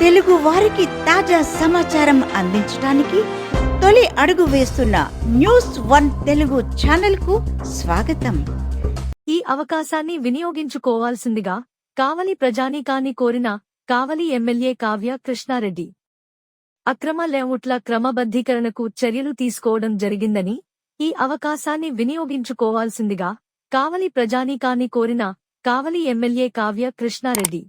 తెలుగు వారికి తాజా సమాచారం అందించడానికి తొలి అడుగు వేస్తున్న న్యూస్ వన్ తెలుగు ఛానల్కు స్వాగతం. ఈ అవకాశాన్ని వినియోగించుకోవాల్సిందిగా కావలి ప్రజానీకాన్ని కోరిన కావలి ఎమ్మెల్యే కావ్య కృష్ణారెడ్డి. అక్రమ లేఅవుట్ల క్రమబద్ధీకరణకు చర్యలు తీసుకోవడం జరిగిందని ఈ అవకాశాన్ని వినియోగించుకోవాల్సిందిగా కావలి ప్రజానీకాన్ని కోరిన కావలి ఎమ్మెల్యే కావ్య కృష్ణారెడ్డి.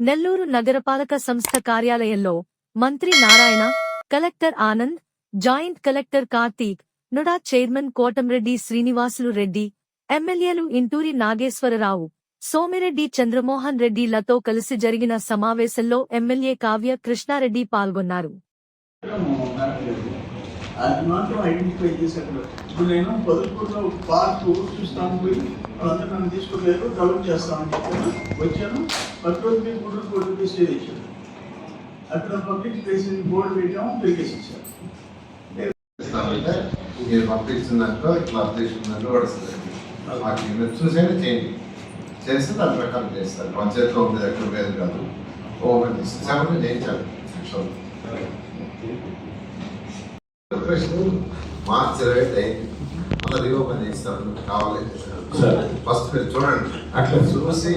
నెల్లూరు నగరపాలక సంస్థ కార్యాలయంలో మంత్రి Narayana collector Anand joint collector Karthik NUDA chairman Kotamreddy Srinivasulu Reddy ఎమ్మెల్యేలు ఇంటూరి నాగేశ్వరరావు సోమిరెడ్డి చంద్రమోహన్ రెడ్డిలతో కలిసి జరిగిన సమావేశంలో ఎమ్మెల్యే కావ్య కృష్ణారెడ్డి పాల్గొన్నారు. అది మాత్రం ఐడెంటిఫై చేశాను ఇప్పుడు నేను పొదుపులో పార్క్ చూస్తాను పోయి వాళ్ళందరూ నన్ను తీసుకోలేదు డెవలప్ చేస్తామని చెప్పాను. వచ్చాను పది రోజు మీకు గుడ్డు కోటి స్టే తెచ్చాను అక్కడ పబ్లిక్ ప్లేస్ బోర్డు పెట్టాము తిరిగేసి ఇచ్చాను మీరు పంపించినట్టు ఇట్లా అప్డేషన్ ఉన్నట్టు పడుతుంది. మాకు మీరు చూసేది చేయండి. చేస్తే దాని ప్రకారం చేస్తారు. పంచాయతీలో ఉండేది ఎక్కడ లేదు కాదు. ఓపెన్ చేసి సెవెన్ చేయించాలి. యాక్చువల్ ప్రిపరేషన్ మార్చ్ ఇరవై ఐదు అయింది. మళ్ళీ రీఓపెన్ చేస్తారు కావాలి. సరే. ఫస్ట్ మీరు చూడండి. అట్లా చూసి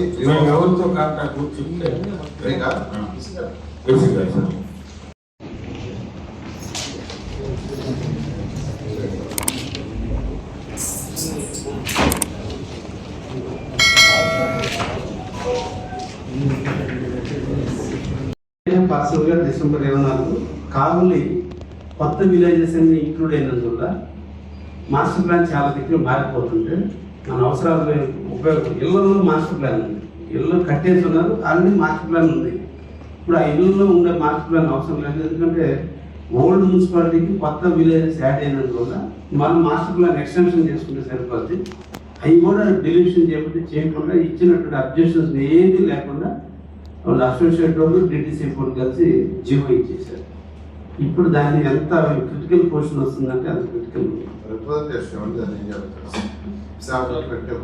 ఎవరితో కాంటాక్ట్ సార్ నేను పర్సనల్గా డిసెంబర్ ఇరవై నాలుగు. కావులి కొత్త విలేజెస్ అన్ని ఇంక్లూడ్ అయినందువల్ల మాస్టర్ ప్లాన్ చాలా దిక్కులు మారిపోతుంటే మన అవసరాలు ఉపయోగం ఇళ్ళలో మాస్టర్ ప్లాన్ ఉంది. ఇల్లు కట్టేసి ఉన్నారు. ఆల్రెడీ మాస్టర్ ప్లాన్ ఉంది. ఇప్పుడు ఆ ఇళ్ళలో ఉండే మాస్టర్ ప్లాన్ అవసరం లేదు. ఎందుకంటే ఓల్డ్ మున్సిపాలిటీకి కొత్త విలేజెస్ యాడ్ అయినందువల్ల మనం మాస్టర్ ప్లాన్ ఎక్స్టెన్షన్ చేసుకుంటే సరిపోద్ది. అవి కూడా డెలివిషన్ చేయబట్టి చేయకుండా ఇచ్చినటువంటి అబ్జెక్షన్స్ ఏది లేకుండా వాళ్ళు అసోసియేట్ వాళ్ళు డిటిసి ఫోన్ కలిసి జీవో ఇచ్చేసారు ఇప్పుడు దాన్ని ఎంత క్రిటికల్ పోర్షన్ వస్తుందంటే అంత క్రిటికల్ రిప్రజెంటేషన్ దాన్ని పెట్టే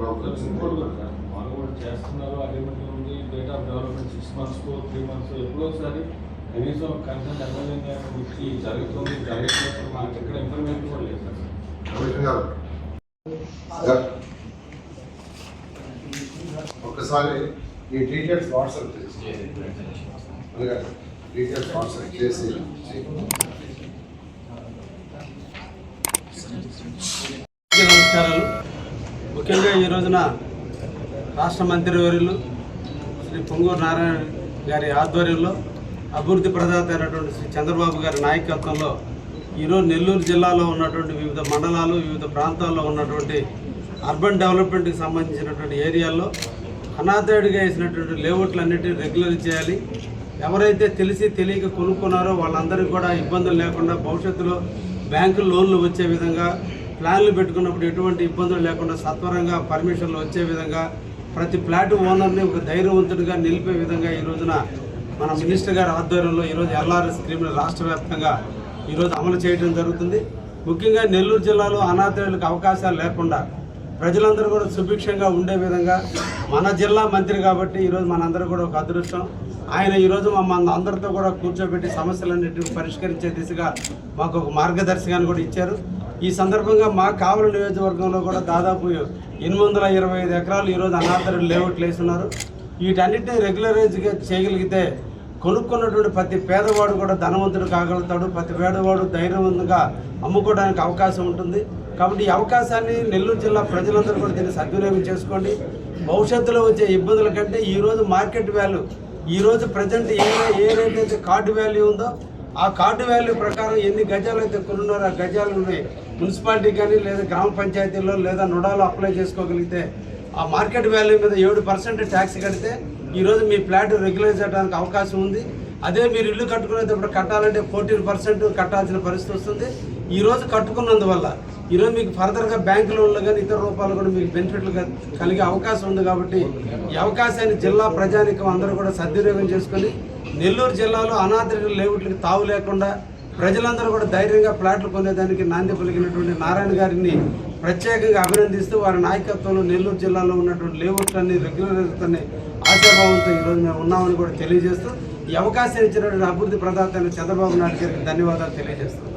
వాళ్ళు కూడా చేస్తున్నారు అగ్రిమెంట్ ఉంది date of development six months three months ఒకసారి కనీసం కన్సల్ట్ ఎమ్మెల్యే వచ్చి జరుగుతుంది జరుగుతున్నప్పుడు మాకు ఎక్కడ ఇన్ఫర్మేషన్ కూడా లేదు సార్. కమిషన్ గారు. సార్, ఒక్కసారి ఈ డీటెయిల్స్ వాట్సాప్ చేసి అలాగే డీటెయిల్స్ చేసి నమస్కారాలు. ముఖ్యంగా ఈ రోజున రాష్ట్ర మంత్రివర్యులు శ్రీ పొంగూరు నారాయణ గారి ఆధ్వర్యంలో అభివృద్ధి ప్రదాత అయినటువంటి శ్రీ చంద్రబాబు గారి నాయకత్వంలో ఈరోజు నెల్లూరు జిల్లాలో ఉన్నటువంటి వివిధ మండలాలు వివిధ ప్రాంతాల్లో ఉన్నటువంటి అర్బన్ డెవలప్మెంట్కి సంబంధించినటువంటి ఏరియాల్లో అనాథయుడిగా వేసినటువంటి లేఅవుట్లన్నిటిని రెగ్యులర్ చేయాలి. ఎవరైతే తెలిసి తెలియక కొనుక్కున్నారో వాళ్ళందరికీ కూడా ఇబ్బందులు లేకుండా భవిష్యత్తులో బ్యాంకు లోన్లు వచ్చే విధంగా ప్లాన్లు పెట్టుకున్నప్పుడు ఎటువంటి ఇబ్బందులు లేకుండా సత్వరంగా పర్మిషన్లు వచ్చే విధంగా ప్రతి ఫ్లాట్ ఓనర్ని ఒక ధైర్యవంతుడిగా నిలిపే విధంగా ఈ రోజున మన మినిస్టర్ గారి ఆధ్వర్యంలో ఈరోజు ఎల్ఆర్ఎస్ స్కీమ్ని రాష్ట్ర వ్యాప్తంగా ఈరోజు అమలు చేయడం జరుగుతుంది. ముఖ్యంగా నెల్లూరు జిల్లాలో అనాథులకు అవకాశాలు లేకుండా ప్రజలందరూ కూడా సుభిక్షంగా ఉండే విధంగా మన జిల్లా మంత్రి కాబట్టి ఈరోజు మనందరూ కూడా ఒక అదృష్టం. ఆయన ఈరోజు మమ్మల్ని అందరితో కూడా కూర్చోబెట్టి సమస్యలన్నింటినీ పరిష్కరించే దిశగా మాకు ఒక మార్గదర్శకాన్ని కూడా ఇచ్చారు. ఈ సందర్భంగా మా కావలి నియోజకవర్గంలో కూడా దాదాపు ఎనిమిది వందల ఇరవై ఐదు ఎకరాలు ఈరోజు అనాథరు లేఅవుట్లు వేస్తున్నారు. వీటన్నిటిని రెగ్యులరైజ్గా చేయగలిగితే కొనుక్కున్నటువంటి ప్రతి పేదవాడు కూడా ధనవంతుడు కాగలుగుతాడు. ప్రతి పేదవాడు ధైర్యవంతంగా అమ్ముకోవడానికి అవకాశం ఉంటుంది. కాబట్టి ఈ అవకాశాన్ని నెల్లూరు జిల్లా ప్రజలందరూ కూడా దీన్ని సద్వినియోగం చేసుకోండి. భవిష్యత్తులో వచ్చే ఇబ్బందుల కంటే ఈరోజు మార్కెట్ వాల్యూ ఈరోజు ప్రజెంట్ ఏ ఏ రేట్ అయితే కార్డు వాల్యూ ఉందో ఆ కార్డు వాల్యూ ప్రకారం ఎన్ని గజాలు అయితే కొనున్నారో ఆ గజాలని మున్సిపాలిటీ కానీ లేదా గ్రామ పంచాయతీల్లో లేదా నుడాలో అప్లై చేసుకోగలిగితే ఆ మార్కెట్ వాల్యూ మీద ఏడు పర్సెంట్ ట్యాక్స్ కడితే ఈరోజు మీ ఫ్లాట్ రెగ్యులైజ్ చేయడానికి అవకాశం ఉంది. అదే మీరు ఇల్లు కట్టుకునేటప్పుడు కట్టాలంటే ఫోర్టీన్ పర్సెంట్ కట్టాల్సిన పరిస్థితి వస్తుంది. ఈరోజు కట్టుకున్నందువల్ల ఈరోజు మీకు ఫర్దర్గా బ్యాంక్ లోన్లు కానీ ఇతర రూపాయలు కూడా మీకు బెనిఫిట్లు కలిగే అవకాశం ఉంది కాబట్టి ఈ అవకాశాన్ని జిల్లా ప్రజానికం అందరూ కూడా సద్వినియోగం చేసుకొని నెల్లూరు జిల్లాలో అనాథ లేవుట్లకు తావు లేకుండా ప్రజలందరూ కూడా ధైర్యంగా ప్లాట్లు కొనేదానికి నాంది పలికినటువంటి నారాయణ గారిని ప్రత్యేకంగా అభినందిస్తూ వారి నాయకత్వంలో నెల్లూరు జిల్లాలో ఉన్నటువంటి లేవుట్లన్నీ రెగ్యులర్ అవుతాయి ఆశాభావంతో ఈరోజు మేము ఉన్నామని కూడా తెలియజేస్తూ ఈ అవకాశం ఇచ్చినటువంటి అభివృద్ధి ప్రదాత చంద్రబాబు నాయుడు గారికి ధన్యవాదాలు తెలియజేస్తున్నాను